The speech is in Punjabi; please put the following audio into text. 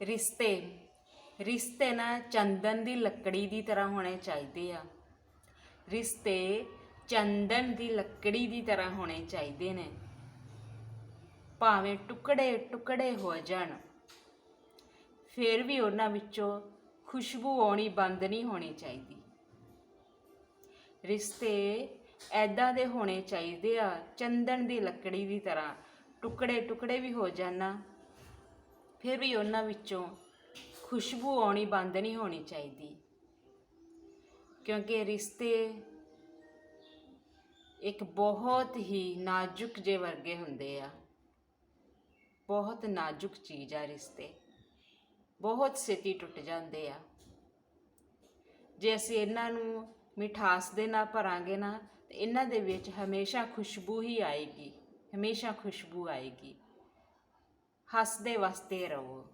ਰਿਸ਼ਤੇ। ਰਿਸ਼ਤੇ ਨਾ ਚੰਦਨ ਦੀ ਲੱਕੜੀ ਦੀ ਤਰ੍ਹਾਂ ਹੋਣੇ ਚਾਹੀਦੇ ਆ। ਰਿਸ਼ਤੇ ਚੰਦਨ ਦੀ ਲੱਕੜੀ ਦੀ ਤਰ੍ਹਾਂ ਹੋਣੇ ਚਾਹੀਦੇ ਨੇ। ਭਾਵੇਂ ਟੁਕੜੇ ਟੁਕੜੇ ਹੋ ਜਾਣ, ਫਿਰ ਵੀ ਉਹਨਾਂ ਵਿੱਚੋਂ ਖੁਸ਼ਬੂ ਆਉਣੀ ਬੰਦ ਨਹੀਂ ਹੋਣੀ ਚਾਹੀਦੀ। ਰਿਸ਼ਤੇ ਐਦਾਂ ਦੇ ਹੋਣੇ ਚਾਹੀਦੇ ਆ, ਚੰਦਨ ਦੀ ਲੱਕੜੀ ਦੀ ਤਰ੍ਹਾਂ। ਟੁਕੜੇ ਟੁਕੜੇ ਵੀ ਹੋ ਜਾਣਾ ਫਿਰ ਵੀ ਉਹਨਾਂ ਵਿੱਚੋਂ ਖੁਸ਼ਬੂ ਆਉਣੀ ਬੰਦ ਨਹੀਂ ਹੋਣੀ ਚਾਹੀਦੀ। ਕਿਉਂਕਿ ਰਿਸ਼ਤੇ ਇੱਕ ਬਹੁਤ ਹੀ ਨਾਜ਼ੁਕ ਜੇ ਵਰਗੇ ਹੁੰਦੇ ਆ। ਬਹੁਤ ਨਾਜ਼ੁਕ ਚੀਜ਼ ਆ ਰਿਸ਼ਤੇ। ਬਹੁਤ ਛੇਤੀ ਟੁੱਟ ਜਾਂਦੇ ਆ। ਜੇ ਅਸੀਂ ਇਹਨਾਂ ਨੂੰ ਮਿਠਾਸ ਦੇ ਨਾਲ ਭਰਾਂਗੇ ਨਾ, ਤੇ ਇਹਨਾਂ ਦੇ ਵਿੱਚ ਹਮੇਸ਼ਾ ਖੁਸ਼ਬੂ ਹੀ ਆਏਗੀ, ਹਮੇਸ਼ਾ ਖੁਸ਼ਬੂ ਆਏਗੀ। ਹੱਸਦੇ ਵਸਦੇ ਰਹੋ।